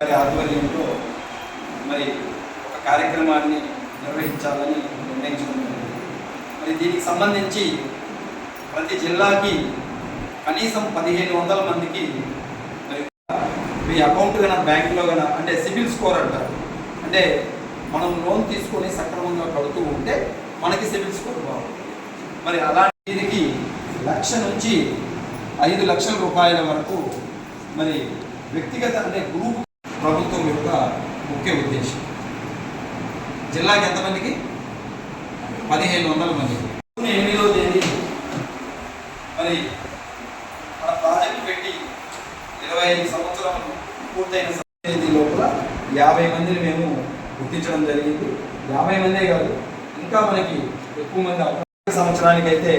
గారి ఆధ్వర్యంలో మరి ఒక కార్యక్రమాన్ని నిర్వహించాలని నిర్ణయించడం మరి దీనికి సంబంధించి ప్రతి జిల్లాకి కనీసం పదిహేను వందల మందికి మరి మీ అకౌంట్ కన బ్యాంకులో కనుక అంటే సిబిల్ స్కోర్ అంటారు. అంటే మనం లోన్ తీసుకొని సక్రమంగా కడుతూ ఉంటే మనకి సిబిల్ స్కోర్ బాగుంటుంది. మరి అలాంటి దీనికి లక్ష నుంచి ఐదు లక్షల రూపాయల వరకు మరి వ్యక్తిగత అంటే గ్రూప్ ప్రభుత్వం యొక్క ముఖ్య ఉద్దేశం. జిల్లాకి ఎంతమందికి పదిహేను వందల మందికి. జూన్ ఎనిమిదవ తేదీ మరి మన ప్రాజెక్టు పెట్టి ఇరవై ఐదు సంవత్సరాలు పూర్తయిన తేదీ లోపల యాభై మందిని మేము గుర్తించడం జరిగింది. యాభై మందే కాదు ఇంకా మనకి ఎక్కువ మంది సంవత్సరానికి అయితే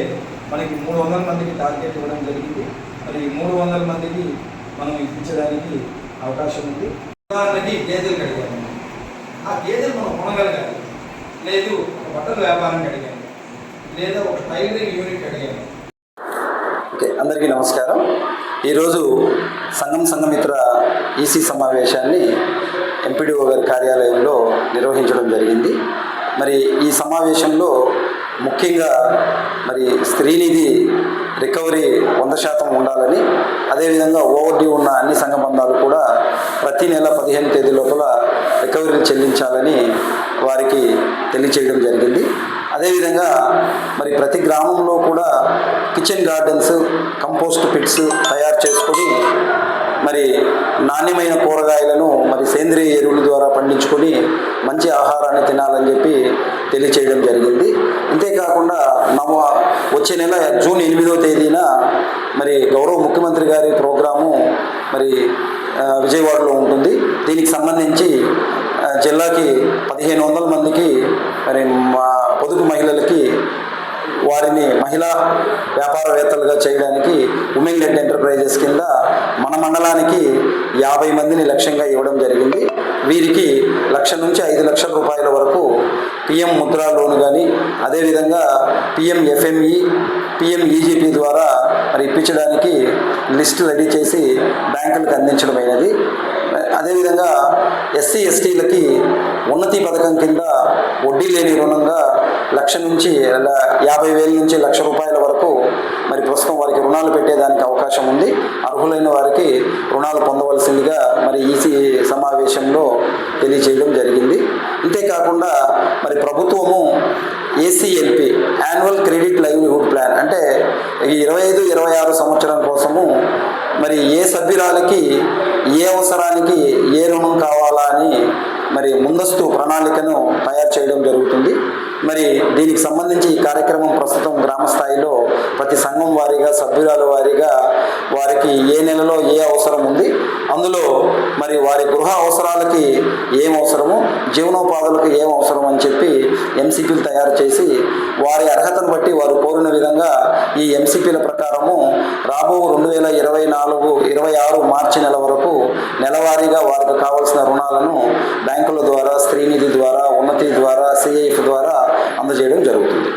మనకి మూడు వందల మందికి టార్గెట్ ఇవ్వడం జరిగింది. మరి మూడు వందల మందికి మనం ఇప్పించడానికి అవకాశం ఉంది. ఉదాహరణకి గేదెలు కడిగాము. ఆ గేదెలు మనం కొనగలగాలి లేదు ఒక బట్టల వ్యాపారం కడిగాము. లేదా ఒక టైలరింగ్ యూనిట్ కడిగాము. ఓకే అందరికీ నమస్కారం. ఈరోజు సంఘం సంఘమిత్ర ఈసీ సమావేశాన్ని ఎంపీడీఓ గారి కార్యాలయంలో నిర్వహించడం జరిగింది. మరి ఈ సమావేశంలో ముఖ్యంగా మరి స్త్రీనిధి రికవరీ వంద శాతం ఉండాలని అదేవిధంగా ఓవర్డ్యూ ఉన్న అన్ని సంఘబంధాలు కూడా ప్రతి నెల పదిహేను తేదీ లోపల రికవరీలు చెల్లించాలని వారికి తెలియచేయడం జరిగింది. అదేవిధంగా మరి ప్రతి గ్రామంలో కూడా కిచెన్ గార్డెన్స్ కంపోస్ట్ పిట్స్ తయారు చేసుకొని మరి నాణ్యమైన కూరగాయలను సేంద్రియ ఎరువుల ద్వారా పండించుకొని మంచి ఆహారాన్ని తినాలని చెప్పి తెలియచేయడం జరిగింది. అంతేకాకుండా నవ వచ్చే నెల జూన్ ఎనిమిదో తేదీన మరి గౌరవ ముఖ్యమంత్రి గారి ప్రోగ్రాము మరి విజయవాడలో ఉంటుంది. దీనికి సంబంధించి జిల్లాకి పదిహేను వందల మందికి మరి మా పొదుపు మహిళలకి వారిని మహిళా వ్యాపారవేత్తలుగా చేయడానికి ఉమెన్ లెడ్ ఎంటర్ప్రైజెస్ కింద మన మండలానికి యాభై మందిని లక్ష్యంగా ఇవ్వడం జరిగింది. వీరికి లక్ష నుంచి ఐదు లక్షల రూపాయల వరకు పిఎం ముద్రా లోన్ కానీ అదేవిధంగా పిఎం ఎఫ్ఎంఈ పిఎం ఈజీపీ ద్వారా మరి ఇప్పించడానికి లిస్టు రెడీ చేసి బ్యాంకులకు అందించడమైనది. అదేవిధంగా ఎస్సీ ఎస్టీలకి ఉన్నతి పథకం కింద వడ్డీ లేని రుణంగా లక్ష నుంచి యాభై వేల నుంచి లక్ష రూపాయల వరకు మరి ప్రస్తుతం వారికి రుణాలు పెట్టేదానికి అవకాశం ఉంది. అర్హులైన వారికి రుణాలు పొందవలసిందిగా మరి ఈసీ సమావేశంలో తెలియజేయడం జరిగింది. అంతేకాకుండా మరి ప్రభుత్వము ACLP annual credit livelihood plan అంటే ఇరవై ఐదు ఇరవై ఆరు సంవత్సరం కోసము మరి ఏ సభ్యురాలకి ఏ అవసరానికి ఏ రుణం కావాలా అని మరి ముందస్తు ప్రణాళికను తయారు చేయడం జరుగుతుంది. మరి దీనికి సంబంధించి ఈ కార్యక్రమం ప్రస్తుతం గ్రామ స్థాయిలో ప్రతి సంఘం వారీగా సభ్యురాల వారీగా వారికి ఏ నెలలో ఏ అవసరం ఉంది అందులో మరి వారి గృహ అవసరాలకి ఏం అవసరము జీవనోపాధులకు ఏం అవసరం అని చెప్పి ఎంసీపీలు తయారు చేసి వారి అర్హతను బట్టి వారు కోరిన విధంగా ఈ ఎంసీపీల ప్రకారము రాబో రెండు వేల ఇరవై నాలుగు ఇరవై ఆరు మార్చి నెల వరకు నెలవారీగా వారికి కావాల్సిన రుణాలను బ్యాంకుల ద్వారా స్త్రీనిధి ద్వారా ఉన్నతి ద్వారా సిఐఎఫ్ ద్వారా అందజేయడం జరుగుతుంది.